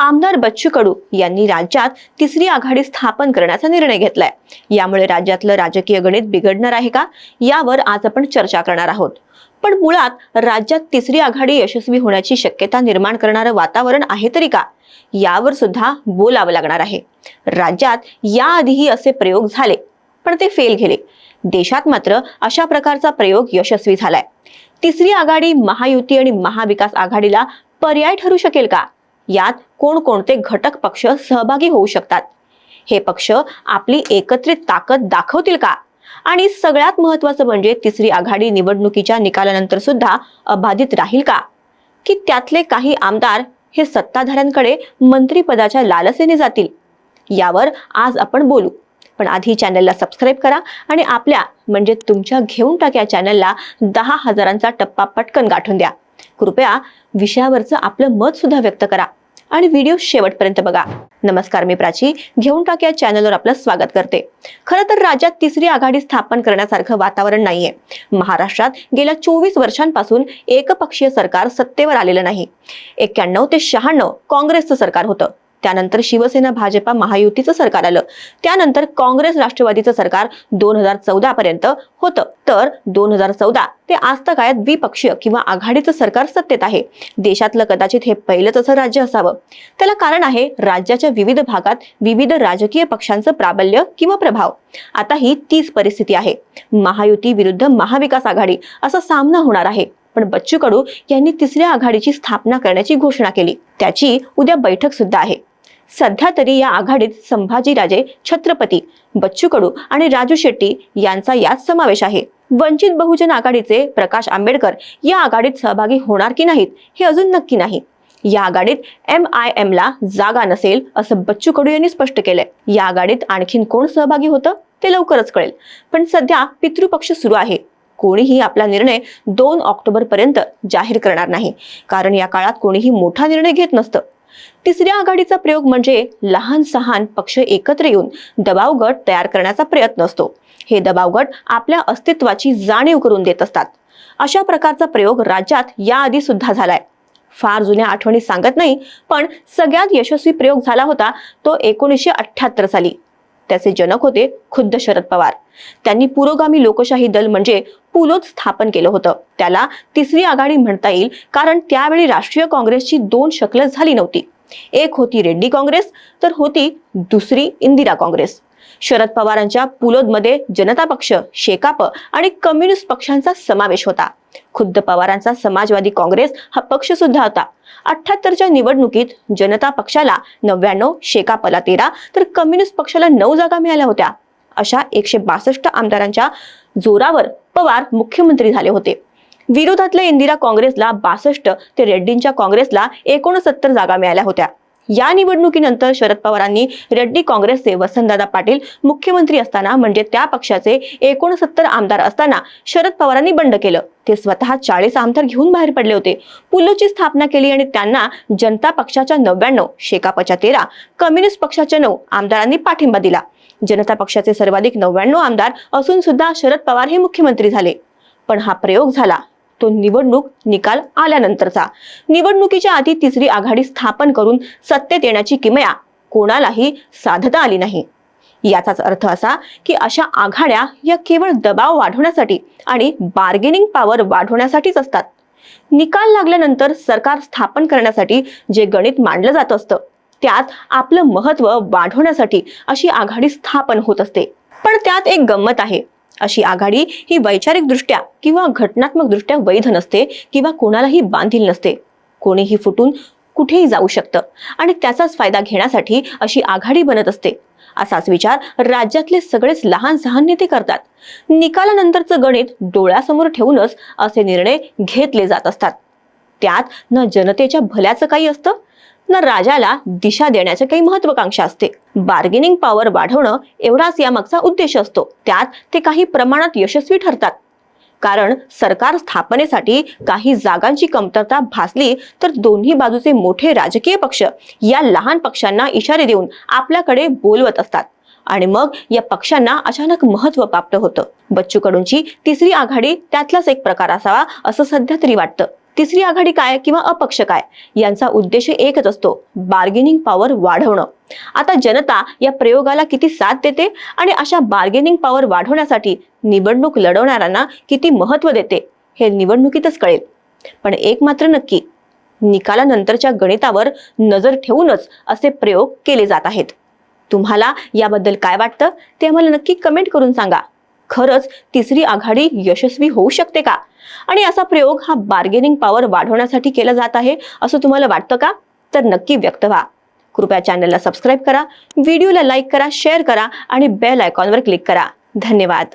आमदार बच्चू कडू यांनी राज्यात तिसरी आघाडी स्थापन करण्याचा निर्णय घेतलाय. यामुळे राज्यातलं राजकीय गणित बिघडणार आहे का? यावर आज आपण चर्चा करणार आहोत. पण मुळात राज्यात तिसरी आघाडी यशस्वी होण्याची शक्यता निर्माण करणारं वातावरण आहे तरी का? यावर सुद्धा बोलावं लागणार आहे. राज्यात याआधीही असे प्रयोग झाले पण ते फेल गेले. देशात मात्र अशा प्रकारचा प्रयोग यशस्वी झालाय. तिसरी आघाडी महायुती आणि महाविकास आघाडीला पर्याय ठरू शकेल का? यात कोणकोणते घटक पक्ष सहभागी होऊ शकतात? हे पक्ष आपली एकत्रित ताकद दाखवतील का? आणि सगळ्यात महत्वाचं म्हणजे तिसरी आघाडी निवडणुकीच्या निकालानंतर सुद्धा अबाधित राहील का? की त्यातले काही आमदार हे सत्ताधाऱ्यांकडे मंत्रीपदाच्या लालसेने जातील? यावर आज आपण बोलू. पण आधी चॅनलला सबस्क्राईब करा आणि आपल्या म्हणजे तुमच्या घेऊन टाक्या चॅनलला दहा हजारांचा टप्पा पटकन गाठून द्या. कृपया विषयावरचं आपलं मत सुद्धा व्यक्त करा. आणि व्हिडिओ शेवटपर्यंत बघा. नमस्कार मी प्राची. घेऊन टाक या चॅनलवर आपलं स्वागत करते. खरं तर राज्यात तिसरी आघाडी स्थापन करण्यासारखं वातावरण नाहीये. महाराष्ट्रात गेल्या चोवीस वर्षांपासून एकपक्षीय सरकार सत्तेवर आलेलं नाही. एक्क्याण्णव ते शहाण्णव काँग्रेसचं सरकार होतं. त्यानंतर शिवसेना भाजपा महायुतीचं सरकार आलं. त्यानंतर काँग्रेस राष्ट्रवादीचं सरकार दोन हजार चौदा पर्यंत होतं. तर दोन हजार चौदा ते आजता काळात द्विपक्षीय किंवा आघाडीचं सरकार सत्तेत आहे. देशातलं कदाचित हे पहिलंच असं राज्य असावं. त्याला कारण आहे राज्याच्या विविध भागात विविध राजकीय पक्षांचं प्राबल्य किंवा प्रभाव. आता ही तीच परिस्थिती आहे. महायुती विरुद्ध महाविकास आघाडी असा सामना होणार आहे. पण बच्चू कडू यांनी तिसऱ्या आघाडीची स्थापना करण्याची घोषणा केली. त्याची उद्या बैठक सुद्धा आहे. सध्या तरी या आघाडीत संभाजीराजे छत्रपती बच्चू कडू आणि राजू शेट्टी यांचा यात समावेश आहे. वंचित बहुजन आघाडीचे प्रकाश आंबेडकर या आघाडीत सहभागी होणार की नाहीत हे अजून नक्की नाही. या आघाडीत एम आय एम ला जागा नसेल असं बच्चू कडू यांनी स्पष्ट केलंय. या आघाडीत आणखीन कोण सहभागी होतं ते लवकरच कळेल. पण सध्या पितृपक्ष सुरू आहे. कोणीही आपला निर्णय दोन ऑक्टोबर पर्यंत जाहीर करणार नाही. कारण या काळात कोणीही मोठा निर्णय घेत नसतं. तिसऱ्या आघाडीचा प्रयोग म्हणजे लहान सहान पक्ष एकत्र येऊन दबाव गट तयार करण्याचा प्रयत्न असतो. हे दबाव गट आपल्या अस्तित्वाची जाणीव करून देत असतात. अशा प्रकारचा प्रयोग राज्यात याआधी सुद्धा झालाय. फार जुन्या आठवणी सांगत नाही पण सगळ्यात यशस्वी प्रयोग झाला होता तो एकोणीसशे अठ्ठ्याहत्तर साली. त्याचे जनक होते खुद्द शरद पवार. त्यांनी पुरोगामी लोकशाही दल म्हणजे पुलोच स्थापन केलं होतं. त्याला तिसरी आघाडी म्हणता येईल कारण त्यावेळी राष्ट्रीय काँग्रेसची दोन शकल झाली नव्हती. एक होती रेड्डी काँग्रेस तर होती दुसरी इंदिरा काँग्रेस. शरद पवारांच्या पुलोदमध्ये जनता पक्ष शेकाप आणि कम्युनिस्ट पक्षांचा समावेश होता. खुद्द पवारांचा समाजवादी काँग्रेस हा पक्ष सुद्धा होता. अठ्याहत्तरच्या निवडणुकीत जनता पक्षाला नव्याण्णव शेकापला तेरा तर कम्युनिस्ट पक्षाला नऊ जागा मिळाल्या होत्या. अशा एकशे बासष्ट आमदारांच्या जोरावर पवार मुख्यमंत्री झाले होते. विरोधातल्या इंदिरा काँग्रेसला बासष्ट ते रेड्डींच्या काँग्रेसला एकोणसत्तर जागा मिळाल्या होत्या. या निवडणुकीनंतर शरद पवारांनी रेड्डी काँग्रेसचे वसंतदादा पाटील मुख्यमंत्री असताना म्हणजे त्या पक्षाचे एकोणसत्तर आमदार असताना शरद पवारांनी बंड केलं. ते स्वतः चाळीस आमदार घेऊन बाहेर पडले होते. पुलोची स्थापना केली आणि त्यांना जनता पक्षाच्या नव्याण्णव शेकापच्या तेरा कम्युनिस्ट पक्षाच्या नऊ आमदारांनी पाठिंबा दिला. जनता पक्षाचे सर्वाधिक नव्याण्णव आमदार असून सुद्धा शरद पवार हे मुख्यमंत्री झाले. पण हा प्रयोग झाला. तो निवडणूक निकाल आल्यानंतरचा. निवडणुकीच्या आधी तिसरी आघाडी स्थापन करून सत्तेत येण्याची किमया कोणालाही साधता आली नाही. याचाच अर्थ असा की अशा आघाड्या या केवळ दबाव वाढवण्यासाठी आणि बार्गेनिंग पॉवर वाढवण्यासाठीच असतात. निकाल लागल्यानंतर सरकार स्थापन करण्यासाठी जे गणित मांडलं जात असतं त्यात आपलं महत्त्व वाढवण्यासाठी अशी आघाडी स्थापन होत असते. पण त्यात एक गंमत आहे. अशी आघाडी ही वैचारिकदृष्ट्या किंवा घटनात्मकदृष्ट्या वैध नसते किंवा कोणालाही बांधील नसते. कोणीही फुटून कुठेही जाऊ शकतं. आणि त्याचाच फायदा घेण्यासाठी अशी आघाडी बनत असते. असाच विचार राज्यातले सगळेच लहान सहान नेते करतात. निकालानंतरचं गणित डोळ्यासमोर ठेवूनच असे निर्णय घेतले जात असतात. त्यात न जनतेच्या भल्याचं काही असतं न राजाला दिशा देण्याचं काही महत्वाकांक्षा असते. बार्गेनिंग पॉवर वाढवणं एवढाच यामागचा उद्देश असतो. त्यात ते काही प्रमाणात यशस्वी ठरतात. कारण सरकार स्थापनेसाठी काही जागांची कमतरता भासली तर दोन्ही बाजूचे मोठे राजकीय पक्ष या लहान पक्षांना इशारे देऊन आपल्याकडे बोलवत असतात. आणि मग या पक्षांना अचानक महत्त्व प्राप्त होतं. बच्चू कडूंची तिसरी आघाडी त्यातलाच एक प्रकार असावा असं सध्या तरी वाटतं. तिसरी आघाडी काय किंवा अपक्ष काय? यांचा उद्देश एकच असतो बार्गेनिंग पॉवर वाढवणं. आता जनता या प्रयोगाला किती साथ देते आणि अशा बार्गेनिंग पॉवर वाढवण्यासाठी निवडणूक लढवणाऱ्यांना किती महत्त्व देते हे निवडणुकीतच कळेल. पण एक मात्र नक्की निकालानंतरच्या गणितावर नजर ठेवूनच असे प्रयोग केले जात आहेत. तुम्हाला याबद्दल काय वाटतं ते आम्हाला नक्की कमेंट करून सांगा. खरंच तिसरी आघाडी यशस्वी होऊ शकते का? आणि असा प्रयोग हा बार्गेनिंग पॉवर वाढवण्यासाठी केला जात आहे असं तुम्हाला वाटतं का? तर नक्की व्यक्त व्हा. कृपया चॅनलला सबस्क्राईब करा व्हिडिओला लाईक करा शेअर करा आणि बेल आयकॉनवर क्लिक करा. धन्यवाद.